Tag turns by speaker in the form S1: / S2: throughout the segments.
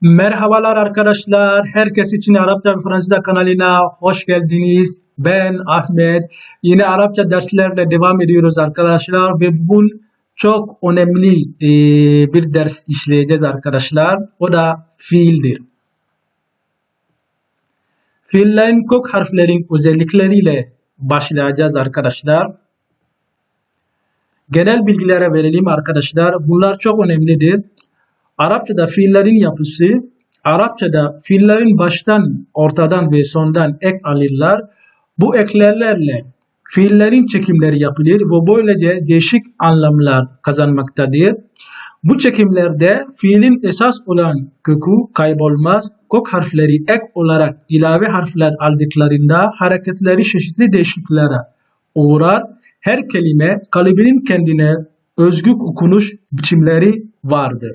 S1: Merhabalar arkadaşlar. Herkes için Arapça ve Fransızca kanalına hoş geldiniz. Ben Ahmet. Yine Arapça derslerle devam ediyoruz arkadaşlar ve bugün çok önemli e, bir ders işleyeceğiz arkadaşlar. O da fiildir. Fiillerin kök harflerin özellikleriyle başlayacağız arkadaşlar. Genel bilgilere verelim arkadaşlar. Bunlar çok önemlidir. Arapçada fiillerin yapısı, Arapçada fiillerin baştan, ortadan ve sondan ek alırlar. Bu eklerlerle fiillerin çekimleri yapılır ve böylece değişik anlamlar kazanmaktadır. Bu çekimlerde fiilin esas olan kökü kaybolmaz. Kök harfleri ek olarak ilave harfler aldıklarında hareketleri çeşitli değişikliklere uğrar. Her kelime kalıbının kendine özgü okunuş biçimleri vardır.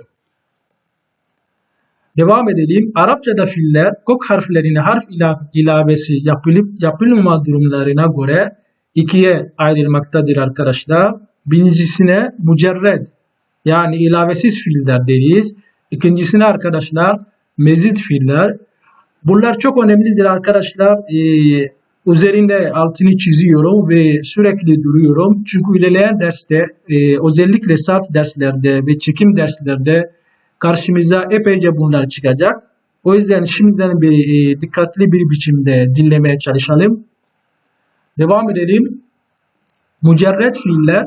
S1: Devam edelim. Arapçada fiiller kök harflerine harf ila- ilavesi yapılıp yapılmama durumlarına göre ikiye ayrılmaktadır arkadaşlar. Birincisine mücerred yani ilavesiz fiiller deriz. İkincisine arkadaşlar mezit fiiller. Bunlar çok önemlidir arkadaşlar. Ee, üzerinde altını çiziyorum ve sürekli duruyorum. Çünkü ilerleyen derste e, özellikle sarf derslerde ve çekim derslerde karşımıza epeyce bunlar çıkacak. O yüzden şimdiden bir e, dikkatli bir biçimde dinlemeye çalışalım. Devam edelim. Mücerred fiiller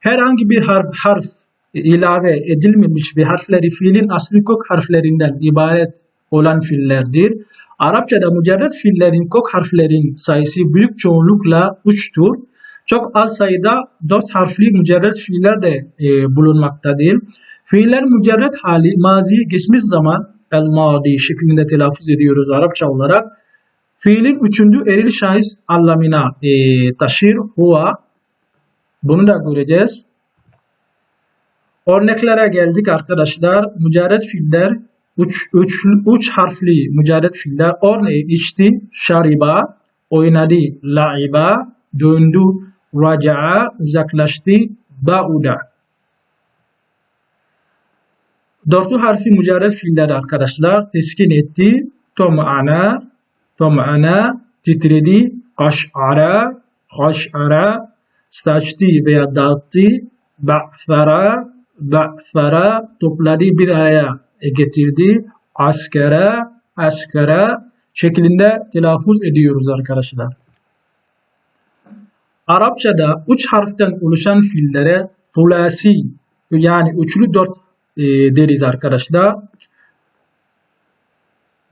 S1: herhangi bir harf, harf ilave edilmemiş ve harfleri fiilin asli kök harflerinden ibaret olan fiillerdir. Arapçada mücerred fiillerin kök harflerin sayısı büyük çoğunlukla 3'tür. Çok az sayıda 4 harfli mücerred fiiller de e, bulunmaktadır. Fiiller mücerred hali mazi geçmiş zaman el madi şeklinde telaffuz ediyoruz Arapça olarak. Fiilin üçüncü eril şahıs anlamına e, taşır huwa. Bunu da göreceğiz. Örneklere geldik arkadaşlar. Mücerred fiiller üç, üç, üç harfli mücerred fiiller. Örneğin içti, şariba, oynadı, laiba, döndü, raca'a, uzaklaştı, bauda. Dörtlü harfi mücerred fiiller arkadaşlar. Teskin etti, tom'ana, tom'ana, titredi, kaş'ara, kaş'ara, saçtı veya dağıttı, ba'thara, ba'thara, topladı bir araya getirdi, askere, askere şeklinde telaffuz ediyoruz arkadaşlar. Arapçada üç harften oluşan fiillere fulasi yani üçlü dört e, deriz arkadaşlar.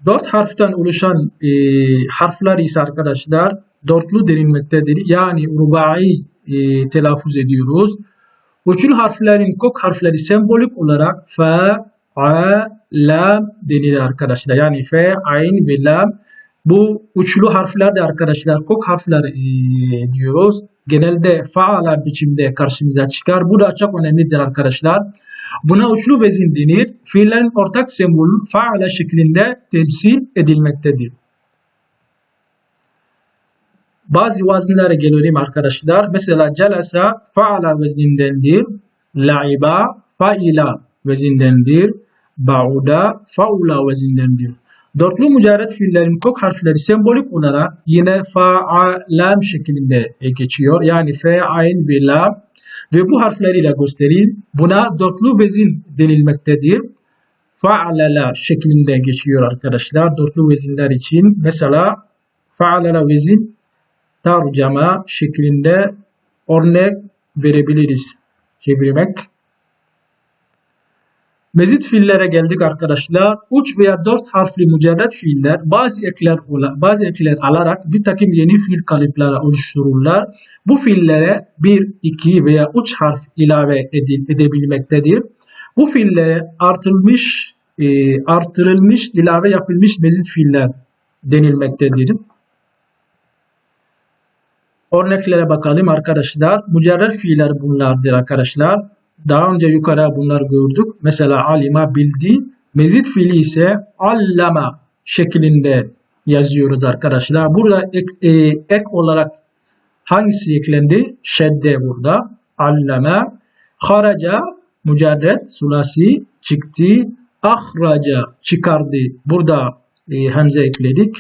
S1: Dört harften oluşan e, harfler ise arkadaşlar dörtlü denilmektedir. Yani rubai e, telaffuz ediyoruz. Üçlü harflerin kök harfleri sembolik olarak fe, a, lam denilir arkadaşlar. Yani fe, ayn ve lam. Bu üçlü harfler de arkadaşlar kök harfler e, diyoruz. Genelde faala biçimde karşımıza çıkar. Bu da çok önemlidir arkadaşlar. Buna uçlu vezin denir. Fiillerin ortak sembolü faala şeklinde temsil edilmektedir. Bazı vaznlara gelelim arkadaşlar. Mesela celasa faala veznindendir. Laiba faila vezindendir. Bauda faula vezindendir. Dörtlü mücerred fiillerin kök harfleri sembolik olarak yine fa, lam şeklinde geçiyor. Yani fe, ayn ve lam ve bu harfleriyle gösterir. Buna dörtlü vezin denilmektedir. Fa'alala şeklinde geçiyor arkadaşlar. Dörtlü vezinler için. Mesela fa'alala vezin tarcama şeklinde örnek verebiliriz. Çevirmek. Mezit fiillere geldik arkadaşlar. 3 veya 4 harfli mücerred fiiller bazı ekler bazı ekler alarak bir takım yeni fiil kalıpları oluştururlar. Bu fiillere 1, 2 veya 3 harf ilave edil, edebilmektedir. Bu fiillere artırılmış e, artırılmış ilave yapılmış mezit fiiller denilmektedir. Örneklere bakalım arkadaşlar. Mücerred fiiller bunlardır arkadaşlar. Daha önce yukarı bunlar gördük. Mesela alima bildi. Mezit fiili ise allama şeklinde yazıyoruz arkadaşlar. Burada ek, e, ek olarak hangisi eklendi? Şedde burada. Allama. Haraca mücerred sulasi çıktı. Ahraca çıkardı. Burada e, hamze ekledik.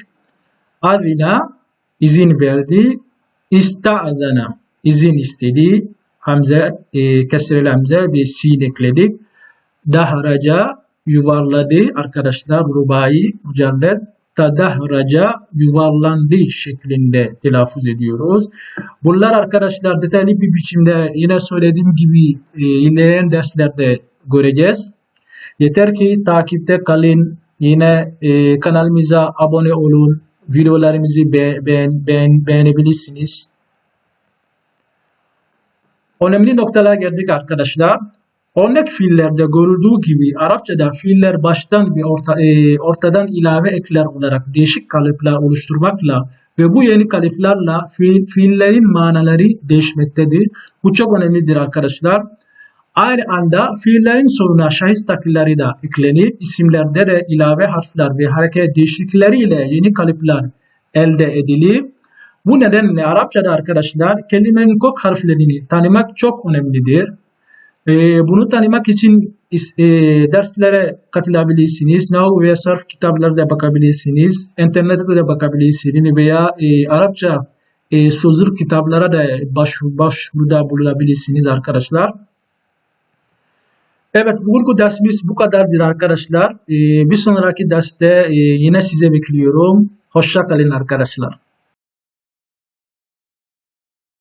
S1: Adina izin verdi. İsta'zana izin istedi. Hamze, e, kesreli hamze bir sin ekledik. Dahraca yuvarladı. Arkadaşlar rubai mücerred tadahraca yuvarlandı şeklinde telaffuz ediyoruz. Bunlar arkadaşlar detaylı bir biçimde yine söylediğim gibi e, ilerleyen derslerde göreceğiz. Yeter ki takipte kalın. Yine e, kanalımıza abone olun. Videolarımızı be, beğen, beğen, beğenebilirsiniz. Önemli noktalara geldik arkadaşlar. Örnek fiillerde görüldüğü gibi Arapçada fiiller baştan bir orta, e, ortadan ilave ekler olarak değişik kalıplar oluşturmakla ve bu yeni kalıplarla fiil, fiillerin manaları değişmektedir. Bu çok önemlidir arkadaşlar. Aynı anda fiillerin sonuna şahıs takdirleri de eklenip isimlerde de ilave harfler ve hareket değişiklikleriyle yeni kalıplar elde edilip bu nedenle Arapçada arkadaşlar kelimenin kök harflerini tanımak çok önemlidir. Ee, bunu tanımak için e, derslere katılabilirsiniz. Nahu ve sarf kitapları da bakabilirsiniz. İnternette de bakabilirsiniz veya e, Arapça e, sözlük kitaplara da başvur, başvuruda bulunabilirsiniz arkadaşlar. Evet bugünkü dersimiz bu kadardır arkadaşlar. Ee, bir sonraki derste e, yine size bekliyorum. Hoşça kalın arkadaşlar.